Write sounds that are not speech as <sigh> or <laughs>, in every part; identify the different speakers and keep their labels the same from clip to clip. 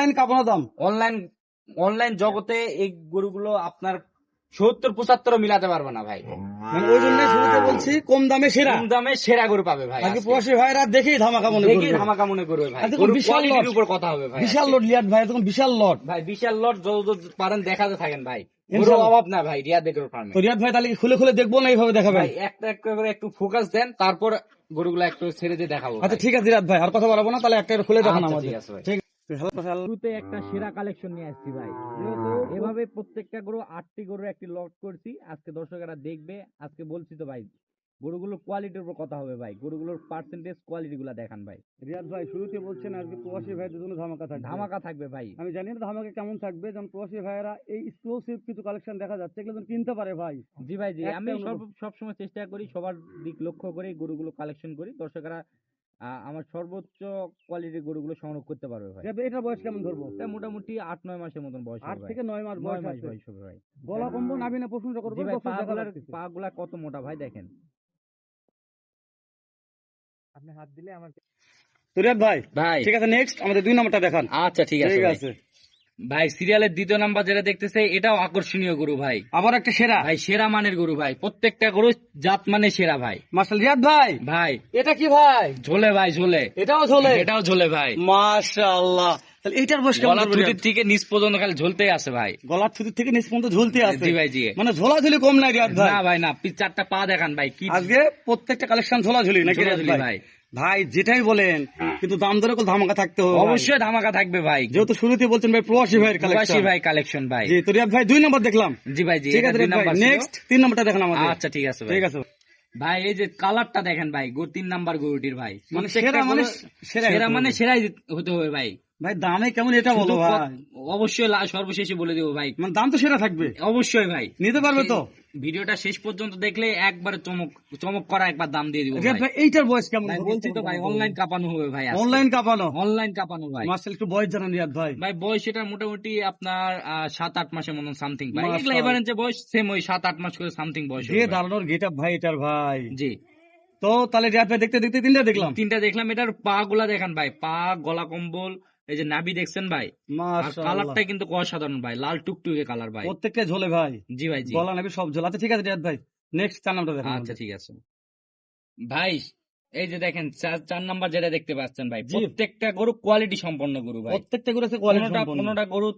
Speaker 1: Online কাপানো দাম?
Speaker 2: Online online জগতে এই গরুগুলো আপনার সত্তর পঁচাত্তর মিলাতে পারবে না ভাই।
Speaker 1: মানে ওই জন্য শুরুতে বলছি কম দামে সেরা।
Speaker 2: কম দামে সেরা গরু পাবে ভাই
Speaker 1: আজকে। প্রবাসী ভাইরা দেখেই ধামাকা মনে করবে।
Speaker 2: ধামাকা মনে করবে ভাই।
Speaker 1: বিশাল লট।
Speaker 2: উপর কথা হবে ভাই
Speaker 1: বিশাল। লোড লিয়াদ ভাই তখন বিশাল লট
Speaker 2: ভাই বিশাল লট যত যত পারেন দেখাতে থাকেন ভাই। গরুর অভাব না ভাই রিয়া দেখুন ফার্মে
Speaker 1: তো রিয়াদ ভাই তাহলে খুলে খুলে দেখব না এইভাবে দেখাবেন?
Speaker 2: ভাই একটা একটা করে একটু ফোকাস দেন তারপর গরুগুলো একটু ছেড়ে দিয়ে দেখাবো
Speaker 1: আচ্ছা ঠিক আছে রিয়াদ ভাই আর কথা বলব না তাহলে একটা খুলে দেখান আমাদের।
Speaker 2: ঠিক আছে শুরুতে একটা সেরা কালেকশন নিয়ে আসছি ভাই। এভাবে প্রত্যেকটা গরু আটটি গরু একটি লট করছি। আজকে দর্শকেরা দেখবে আজকে বলছি তো ভাই গরুগুলোর কোয়ালিটির উপর কথা হবে ভাই। গরুগুলোর পার্সেন্টেজ দেখান ভাই।
Speaker 1: রিয়াদ ভাই শুরুতে বলছেন আজকে প্রবাসী ভাইদের জন্য ধামাকা থাকবে।
Speaker 2: ধামাকা থাকবে ভাই।
Speaker 1: আমি জানি না ধামাকা কেমন থাকবে। যেমন প্রবাসী ভাইয়েরা এই এক্সক্লুসিভ কিছু কালেকশন দেখা যাচ্ছে এগুলো যেন কিনতে পারে ভাই।
Speaker 2: জি ভাই জি। আমি সব। সবসময় চেষ্টা করি সবার দিক লক্ষ্য করে গরুগুলো কালেকশন করি। দর্শকেরা আমার সর্বোচ্চ কোয়ালিটির গরুগুলো সংগ্রহ করতে পারবে ভাই।
Speaker 1: এটা বয়স কেমন ধরবো?
Speaker 2: মোটামুটি আট নয় মাসের মতন বয়স
Speaker 1: আট থেকে নয় মাস
Speaker 2: নয়
Speaker 1: বয়স
Speaker 2: মাস বয়স হবে ভাই।
Speaker 1: গলা কম্বো নাবিনে প্রশংসা করব পা।
Speaker 2: পাগুলা কত মোটা ভাই দেখেন?
Speaker 1: আপনি হাত দিলে আমার তো রিয়াদ ভাই
Speaker 2: ভাই।
Speaker 1: ঠিক আছে নেক্সট আমাদের দুই নম্বরটা দেখান।
Speaker 2: আচ্ছা ঠিক আছে
Speaker 1: ঠিক আছে।
Speaker 2: ভাই সিরিয়ালের দ্বিতীয় নাম্বার যেটা দেখতেছে এটাও আকর্ষণীয় গরু ভাই।
Speaker 1: আবার একটা সেরা?
Speaker 2: ভাই সেরা মানের গরু ভাই। প্রত্যেকটা গরু জাত মানে সেরা ভাই।
Speaker 1: মার্শাল রিয়াদ ভাই?
Speaker 2: ভাই।
Speaker 1: এটা কি ভাই?
Speaker 2: ঝোলে ভাই ঝোলে।
Speaker 1: এটাও ঝোলে?
Speaker 2: এটাও ঝোলে ভাই।
Speaker 1: মাশাআল্লাহ তাহলে এইটার বয়স
Speaker 2: গলা থুতির থেকে নিচ পর্যন্ত খালি ঝুলতেই আছে ভাই।
Speaker 1: গলার থুতি থেকে নিচ পর্যন্ত ঝুলতে আছে।
Speaker 2: জি ভাই জি।
Speaker 1: মানে ঝোলাঝুলি কম নাই রিয়াদ ভাই।
Speaker 2: না ভাই না চারটা পা দেখান ভাই কি
Speaker 1: আজকে প্রত্যেকটা কালেকশন নাকি রিয়াদ ভাই?
Speaker 2: ভাই।
Speaker 1: যেটাই বলেন কিন্তু দাম দরে কোনো ধামাকা থাকতে হবে।
Speaker 2: অবশ্যই ধামাকা থাকবে ভাই।
Speaker 1: যেহেতু শুরুতে বলছেন ভাই প্রবাসী ভাইয়ের
Speaker 2: প্রবাসী ভাই কালেকশন ভাই।
Speaker 1: জি তো রিয়াদ ভাই দুই নম্বর দেখলাম।
Speaker 2: জি ভাই জি
Speaker 1: ঠিক আছে নেক্সট তিন নম্বরটা দেখেন আমাদের।
Speaker 2: আচ্ছা ঠিক আছে ভাই।
Speaker 1: ঠিক আছে।
Speaker 2: ভাই এই যে কালারটা দেখেন ভাই গো- তিন নাম্বার গরুটির ভাই।
Speaker 1: মানে সেরা মানে সেরা
Speaker 2: মানে সেরাই হতে হবে ভাই।
Speaker 1: ভাই দামে কেমন এটা বলো ভাই?
Speaker 2: অবশ্যই সর্বশেষে বলে দেবো ভাই।
Speaker 1: মানে দাম তো সেরা থাকবে।
Speaker 2: অবশ্যই ভাই।
Speaker 1: নিতে পারবে তো?
Speaker 2: ভিডিওটা শেষ পর্যন্ত দেখলে একবার চমক চমক করা একবার দাম দিয়ে দিব
Speaker 1: ভাই। এইটার বয়স কেমন
Speaker 2: বলছি তো ভাই অনলাইন কাঁপানো হবে ভাই
Speaker 1: অনলাইন কাপানো?
Speaker 2: অনলাইন কাঁপানো ভাই।
Speaker 1: মার্শাল একটু বয়স জানান রিয়াদ ভাই।
Speaker 2: ভাই বয়স এটা মোটামুটি আপনার সাত আট মাসের মতন সামথিং ভাই। এগুলো। যে বয়স সেম ওই সাত আট মাস করে সামথিং বয়স হবে
Speaker 1: যে
Speaker 2: ভাই।
Speaker 1: দাঁড়ানোর গেট ভাই এটার ভাই।
Speaker 2: জি।
Speaker 1: তো তাহলে রিয়াদ ভাই দেখতে দেখতে তিনটা দেখলাম?
Speaker 2: তিনটা দেখলাম এটার পা গুলা দেখান ভাই। পা গলা কম্বল এই যে নাভি দেখছেন ভাই? কালারটা কিন্তু অসাধারণ ভাই লাল টুকটুকে কালার ভাই।
Speaker 1: প্রত্যেকটা ঝোলে ভাই।
Speaker 2: জি ভাই জি।
Speaker 1: গলা নেবে সব ঝোল। আচ্ছা ঠিক আছে রিয়াদ ভাই নেক্সট চার নাম্বার দেখেন
Speaker 2: আচ্ছা ঠিক আছে। ভাই এই যে দেখেন চার চার নাম্বার যেটা দেখতে পাচ্ছেন ভাই প্রত্যেকটা গরু কোয়ালিটি সম্পন্ন গরু ভাই।
Speaker 1: প্রত্যেকটা গরু আছে কোয়ালিটি সম্পন্ন।
Speaker 2: কোনোটা গরু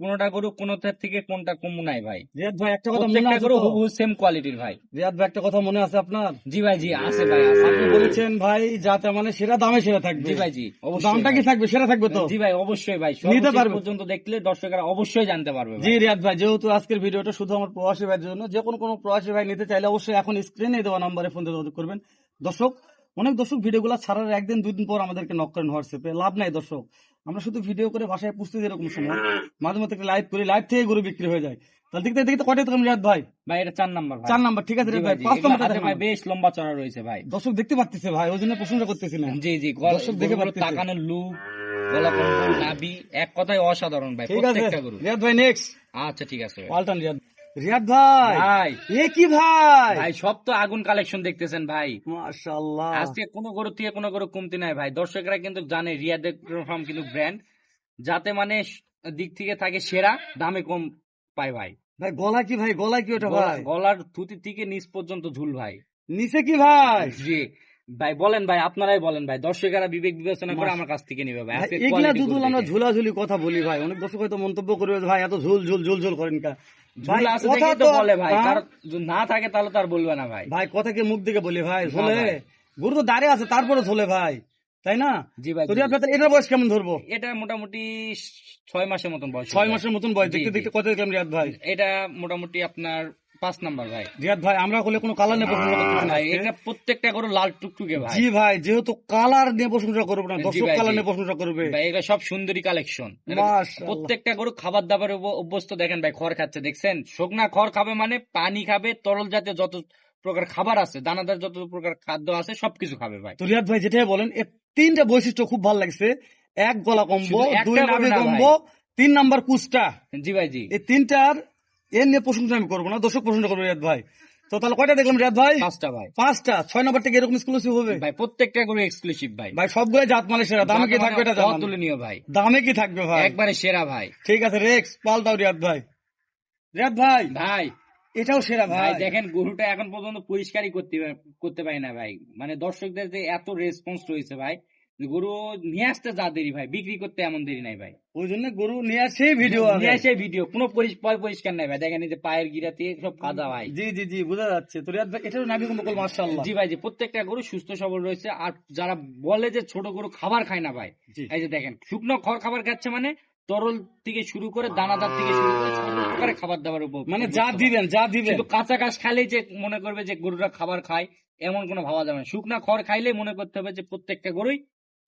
Speaker 2: কোনোটা গরু কোনোটার থেকে কোনটা কম নাই ভাই।
Speaker 1: রিয়াদ ভাই একটা কথা মনে আছে
Speaker 2: গরু? হুবহু সেম কোয়ালিটির ভাই।
Speaker 1: রিয়াদ ভাই একটা কথা মনে আছে আপনার?
Speaker 2: জি ভাই জি আছে ভাই
Speaker 1: আপনি বলেছেন ভাই যাতে মানে সেরা দামে সেরা থাকবে।
Speaker 2: জি ভাই জি
Speaker 1: দামটা কি থাকবে? সেরা থাকবে তো?
Speaker 2: জি ভাই অবশ্যই ভাই
Speaker 1: নিতে পারবে।
Speaker 2: পর্যন্ত দেখলে দর্শকরা অবশ্যই জানতে পারবে
Speaker 1: জি রিয়াদ ভাই যেহেতু আজকের ভিডিওটা শুধু আমার প্রবাসী ভাইয়ের জন্য যে কোনো কোনো প্রবাসী ভাই নিতে চাইলে অবশ্যই এখন স্ক্রিনে দেওয়া নম্বরে ফোন যোগাযোগ করবেন। দর্শক অনেক দর্শক ভিডিওগুলো ছাড়ার একদিন দুই দিন পর আমাদেরকে নক করেন হোয়াটসঅ্যাপে। লাভ নাই দর্শক। আমরা শুধু ভিডিও করে বাসায় পুষতে এরকম সময়। মাঝে মধ্যে লাইভ করি লাইভ থেকে গরু বিক্রি হয়ে যায়। তাহলে দেখতে দেখতে কয়টা তখন রিয়াদ ভাই?
Speaker 2: ভাই এটা চার নাম্বার ভাই।
Speaker 1: চার নাম্বার ঠিক আছে
Speaker 2: ভাই,
Speaker 1: ভাই পাঁচ
Speaker 2: এগুলো
Speaker 1: নাম্বারটা
Speaker 2: ভাই বেশ লম্বা চড়া রয়েছে ভাই।
Speaker 1: দর্শক দেখতে পাচ্তেছে ভাই ওই জন্য প্রশংসা করতেছি না।
Speaker 2: জি জি
Speaker 1: দর্শক দেখে পারতেছে।
Speaker 2: তাকানোর লুক গলা নাভি এক কথায় অসাধারণ ভাই
Speaker 1: ঠিক
Speaker 2: প্রত্যেকটা গরু।
Speaker 1: রিয়াদ ভাই নেক্সট
Speaker 2: আচ্ছা ঠিক আছে।
Speaker 1: পাল্টান রিয়াদ। রিয়াদ ভাই
Speaker 2: ভাই।
Speaker 1: এ কি ভাই?
Speaker 2: ভাই সব তো আগুন কালেকশন দেখতেছেন ভাই।
Speaker 1: মাশাআল্লাহ।
Speaker 2: আজকে কোনো গরু থেকে কোনো গরু কমতি নাই ভাই। দর্শকরা কিন্তু জানে রিয়াদ ফার্ম কিন্তু ব্র্যান্ড যাতে মানে দিক থেকে থাকে সেরা দামে কম পায় ভাই।
Speaker 1: ভাই গলা কি ভাই? গলা কি ওটা ভাই?
Speaker 2: গলার থুতি থেকে নিচ পর্যন্ত ঝুল ভাই।
Speaker 1: নিচে কি ভাই?
Speaker 2: জি। ভাই বলেন ভাই আপনারাই বলেন ভাই। দর্শকেরা বিবেক বিবেচনা করে আমার কাছ থেকে নিবে ভাই।
Speaker 1: এগুলা আমরা ঝুলাঝুলি কথা বলি ভাই। অনেক দর্শক হয়তো মন্তব্য করবে ভাই এত ঝুল ঝুল ঝুল ঝুল করেন কা। কথা
Speaker 2: তো বলে ভাই? না থাকে তাহলে তার বলবে না ভাই।
Speaker 1: ভাই কথা কি মুখ দিকে বলি ভাই? ঝোলে? গুরু তো দাঁড়িয়ে আছে তারপরে ঝোলে ভাই। তাই না?
Speaker 2: জি ভাই
Speaker 1: এটার বয়স কেমন ধরবো?
Speaker 2: এটা মোটামুটি ছয় মাসের মতন বয়স
Speaker 1: ছয় মাসের মতন বয়স দেখতে। দেখতে কত দেখলাম রিয়াদ ভাই?
Speaker 2: এটা মোটামুটি আপনার পাঁচ নাম্বার ভাই।
Speaker 1: রিয়াদ ভাই আমরা হলে কোনো কালার নিয়ে
Speaker 2: ভাই এটা প্রত্যেকটা লাল টুকটুকে ভাই।
Speaker 1: জি ভাই যেহেতু কালার নিয়ে প্রশংসা করব না দর্শক কালার
Speaker 2: জি।
Speaker 1: নিয়ে প্রশংসা করবে
Speaker 2: ভাই এগুলো সব সুন্দরী কালেকশন প্রত্যেকটা গরু খাবার দাবার অভ্যস্ত দেখেন ভাই খড় খাচ্ছে দেখছেন? শুকনা খড় খাবে মানে পানি খাবে তরল জাতীয় যত প্রকার খাবার আছে দানাদার যত প্রকার খাদ্য আছে সবকিছু খাবে ভাই।
Speaker 1: তো রিয়াদ ভাই যেটাই বলেন এর তিনটা বৈশিষ্ট্য খুব ভালো লাগছে। এক গলা কম্বো দুই নাভি কম্বো তিন নাম্বার কুচটা।
Speaker 2: জি ভাই জি।
Speaker 1: এই তিনটার এর নিয়ে প্রশংসা আমি করব না দর্শক প্রশংসা করব রিয়াদ ভাই। তো তাহলে কয়টা দেখলাম রিয়াদ ভাই?
Speaker 2: পাঁচটা ভাই।
Speaker 1: পাঁচটা। ছয় নম্বর থেকে এরকম এক্সক্লুসিভ হবে?
Speaker 2: ভাই প্রত্যেকটা গরু এক্সক্লুসিভ ভাই।
Speaker 1: ভাই সবগুলো জাত মানে সেরা। দামে কি থাকবে এটা জানান।
Speaker 2: অতুলনীয় ভাই।
Speaker 1: দামে কি থাকবে ভাই?
Speaker 2: একবারে সেরা ভাই।
Speaker 1: ঠিক আছে রেক্স পাল্টাও রিয়াদ ভাই। রিয়াদ ভাই।
Speaker 2: ভাই।
Speaker 1: এটাও সেরা
Speaker 2: ভাই দেখেন গরুটা এখন পর্যন্ত পরিষ্কারই করতে করতে পারি না ভাই। মানে দর্শকদের যে এত রেসপন্স রয়েছে ভাই গরু নিয়ে আসতে যা দেরি ভাই বিক্রি করতে এমন দেরি নাই ভাই।
Speaker 1: ওই জন্য গরু নিয়ে আসে ভিডিও
Speaker 2: নিয়ে আসে ভিডিও কোনো পরিষ্কার নাই ভাই। দেখেন যে পায়ের গিরাতে সব কাদা ভাই।
Speaker 1: জি জি জি বোঝা যাচ্ছে। তো রিয়াদ ভাই এটাও নাভি
Speaker 2: জি ভাই যে প্রত্যেকটা গরু সুস্থ সবল রয়েছে। আর যারা বলে যে ছোট গরু খাবার খায় না ভাই এই যে দেখেন শুকনো খড় খাবার খাচ্ছে মানে তরল থেকে শুরু করে দানাদার থেকে শুরু করে প্রকারের খাবার দাবার উপর
Speaker 1: মানে যা দিবেন যা দিবেন।
Speaker 2: কাঁচা ঘাস খাইলেই যে মনে করবে যে গরুরা খাবার খায় এমন কোনো ভাবা যাবে না। শুকনা খড় খাইলেই মনে করতে হবে যে প্রত্যেকটা গরুই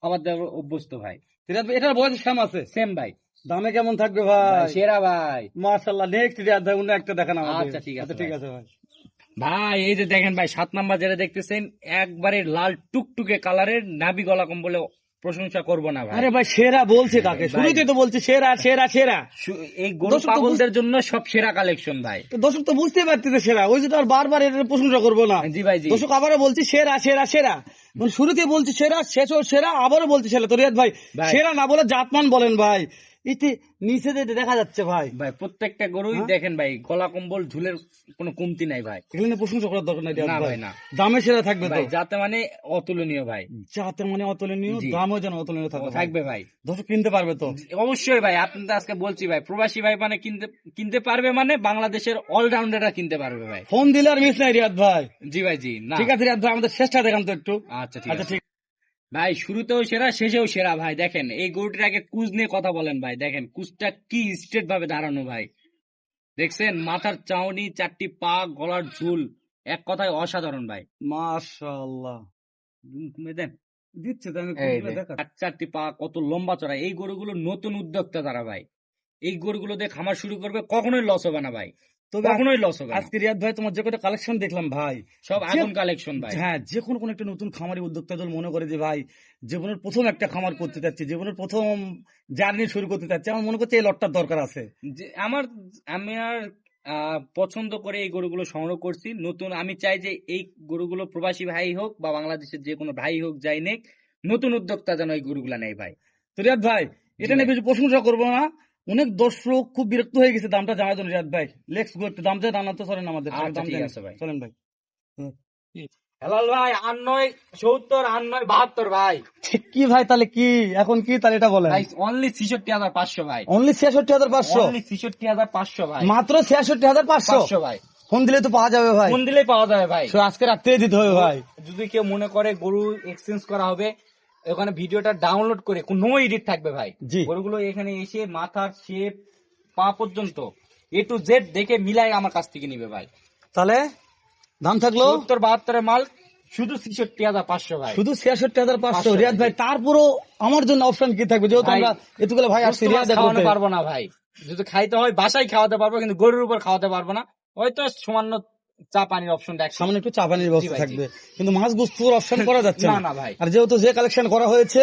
Speaker 2: খাবার দাবার অভ্যস্ত ভাই।
Speaker 1: এটার বয়স কেমন আছে?
Speaker 2: সেম ভাই।
Speaker 1: দামে কেমন থাকবে
Speaker 2: ভাই, সেরা ভাই।
Speaker 1: মাশাআল্লাহ নেক্সট ভাই অন্য একটা দেখান আমাদের।
Speaker 2: আচ্ছা, ঠিক আছে
Speaker 1: ঠিক আছে ভাই।
Speaker 2: ভাই এই যে দেখেন ভাই সাত নাম্বার যেটা দেখতেছেন একবারে লাল টুকটুকে কালারের নাবি গলা কম্বলে প্রশংসা করব না ভাই।
Speaker 1: আরে ভাই সেরা বলছে কাকে
Speaker 2: ভাই।
Speaker 1: শুরুতেই তো বলছে সেরা সেরা সেরা।
Speaker 2: এই গরু পাগলদের জন্য সব সেরা কালেকশন ভাই।
Speaker 1: তো দর্শক তো বুঝতে পারতেছে সেরা। ওই যে তো আর বারবার এটার প্রশংসা করব না।
Speaker 2: জি ভাই জি।
Speaker 1: দর্শক আবারও বলছি সেরা সেরা সেরা। শুরুতে বলছি সেরা শেষও সেরা আবারও বলছি সেরা তো রিয়াদ ভাই
Speaker 2: ভাই।
Speaker 1: সেরা না বলে জাতমান বলেন ভাই নিচে যেতে দেখা যাচ্ছে ভাই।
Speaker 2: ভাই প্রত্যেকটা গরুই
Speaker 1: হ্যাঁ?
Speaker 2: দেখেন ভাই গলা কম্বল ঝুলের কোনো কমতি নাই ভাই।
Speaker 1: এখানে প্রশংসা করার দরকার নাই
Speaker 2: না
Speaker 1: ভাই।
Speaker 2: না।
Speaker 1: দামে সেরা থাকবে
Speaker 2: ভাই যাতে মানে অতুলনীয় ভাই।
Speaker 1: যাতে মানে অতুলনীয় দামও যেন অতুলনীয় থাকবে
Speaker 2: থাকবে ভাই।
Speaker 1: দর্শক কিনতে পারবে তো।
Speaker 2: অবশ্যই ভাই আপনি তো আজকে বলছি ভাই প্রবাসী ভাই মানে কিনতে কিনতে পারবে মানে বাংলাদেশের অলরাউন্ডাররা কিনতে পারবে ভাই।
Speaker 1: ফোন দিলে আর মিস নাই রিয়াদ ভাই।
Speaker 2: জি ভাই জি না।
Speaker 1: ঠিক আছে রিয়াদ ভাই আমাদের শেষটা দেখান তো একটু।
Speaker 2: আচ্ছা ঠিক
Speaker 1: আচ্ছা
Speaker 2: আছে। ভাই শুরুতেও সেরা শেষেও সেরা ভাই দেখেন। এই গরুটির আগে কুজ নিয়ে কথা বলেন ভাই দেখেন কুজটা কি স্ট্রেট ভাবে দাঁড়ানো ভাই। দেখছেন মাথার চাউনি চারটি পা গলার ঝুল এক কথায় অসাধারণ ভাই।
Speaker 1: মাশাআল্লাহ।
Speaker 2: দেন।
Speaker 1: দিচ্ছে
Speaker 2: চারটি পা কত লম্বা চড়া এই গরুগুলো নতুন উদ্যোক্তা তারা ভাই। এই গরুগুলো দিয়ে খামার শুরু করবে কখনোই লস হবে না ভাই।
Speaker 1: তবে
Speaker 2: কখনোই লস হবে
Speaker 1: আজকে রিয়াদ ভাই তোমার যে কটা কালেকশন দেখলাম ভাই
Speaker 2: সব আগুন কালেকশন ভাই।
Speaker 1: হ্যাঁ যে কোনো কোনো একটা নতুন খামারি উদ্যোক্তা দল মনে করে যে ভাই জীবনের প্রথম একটা খামার করতে চাচ্ছি জীবনের প্রথম জার্নি শুরু করতে চাচ্ছি আমার মনে করছে এই লটটার দরকার আছে।
Speaker 2: আমার আমি আর পছন্দ করে এই গরুগুলো সংগ্রহ করছি। নতুন আমি চাই যে এই গরুগুলো প্রবাসী ভাই হোক বা বাংলাদেশের যে কোনো ভাই হোক যাই নেক নতুন উদ্যোক্তা যেন এই গরুগুলা নেই ভাই।
Speaker 1: তো রিয়াদ ভাই এটা নিয়ে কিছু প্রশংসা করব না। অনেক দর্শক খুব বিরক্ত হয়ে গেছে দামটা জানার জন্য রিয়াদ ভাই। লেক্স গো একটু দাম চাই জানাতে চলেন আমাদের
Speaker 2: আচ্ছা,
Speaker 1: দাম
Speaker 2: ঠিক আছে ভাই।
Speaker 1: চলেন ভাই।
Speaker 2: হেলাল ভাই আট নয় সত্তর আট নয় বাহাত্তর ভাই।
Speaker 1: ঠিক কি ভাই তাহলে কি? এখন কি তাহলে এটা বলেন।
Speaker 2: অনলি ছিষট্টি হাজার পাঁচশো ভাই।
Speaker 1: অনলি ছিয়াষট্টি হাজার পাঁচশো?
Speaker 2: অনলি ছিষট্টি হাজার পাঁচশো ভাই।
Speaker 1: মাত্র ছিয়াষট্টি হাজার পাঁচশো?
Speaker 2: ভাই।
Speaker 1: ফোন দিলে তো পাওয়া যাবে ভাই।
Speaker 2: ফোন দিলেই পাওয়া যাবে ভাই।
Speaker 1: আজকে রাত্রে দিতে হবে ভাই।
Speaker 2: যদি কেউ মনে করে গরু এক্সচেঞ্জ করা হবে ওখানে ভিডিওটা ডাউনলোড করে নো এডিট থাকবে ভাই। গরুগুলো এখানে এসে মাথার শেপ পা পর্যন্ত এ টু জেড দেখে মিলাই আমার কাছ থেকে নিবে ভাই।
Speaker 1: তাহলে দাম থাকল?
Speaker 2: সত্তর বাহাত্তরের মাল শুধু ছিষট্টি হাজার পাঁচশো ভাই।
Speaker 1: শুধু ছিয়াষট্টি হাজার পাঁচশো।
Speaker 2: 500
Speaker 1: রিয়াদ ভাই তারপরও আমার জন্য অপশন কি থাকবে? যেহেতু আমরা এতগুলো ভাই আসছি রিয়াদ
Speaker 2: খাওয়াতে পারব না ভাই। যদি খাইতে হয় বাসায় খাওয়াতে পারব কিন্তু গরুর উপর খাওয়াতে পারব না। হয়তো সামান্য চা পানির অপশনটা
Speaker 1: সামনে একটু চা পানির ব্যবস্থা থাকবে। কিন্তু মাছ গুস্তুর অপশন <laughs> করা যাচ্ছে
Speaker 2: না।
Speaker 1: না
Speaker 2: ভাই।
Speaker 1: আর যেহেতু যে কালেকশন করা হয়েছে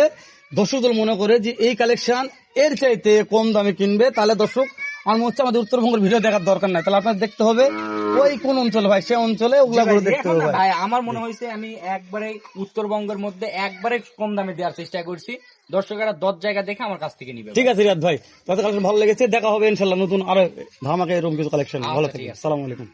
Speaker 1: দর্শক মনে করে যে এই কালেকশন এর চাইতে কম দামে কিনবে তাহলে দর্শক আমার মনে হচ্ছে আমাদের উত্তরবঙ্গের ভিডিও দেখার দরকার নাই। তাহলে আপনার দেখতে হবে ওই কোন অঞ্চলে ভাই সে অঞ্চলে ওগুলা করে দেখতে হবে ভাই।
Speaker 2: ভাই আমার মনে হয়েছে আমি একবারে উত্তরবঙ্গের মধ্যে একবারে কম দামে দেওয়ার চেষ্টা করছি। দর্শকেরা দশ জায়গা দেখে আমার কাছ থেকে নিবে
Speaker 1: ঠিক আছে রিয়াদ ভাই। তাদের কালেকশন ভালো লেগেছে দেখা হবে ইনশাল্লাহ নতুন আরও ধামাকে এরকম কিছু কালেকশন ভালো
Speaker 2: আচ্ছা, ঠিক
Speaker 1: সালাম আলাইকুম।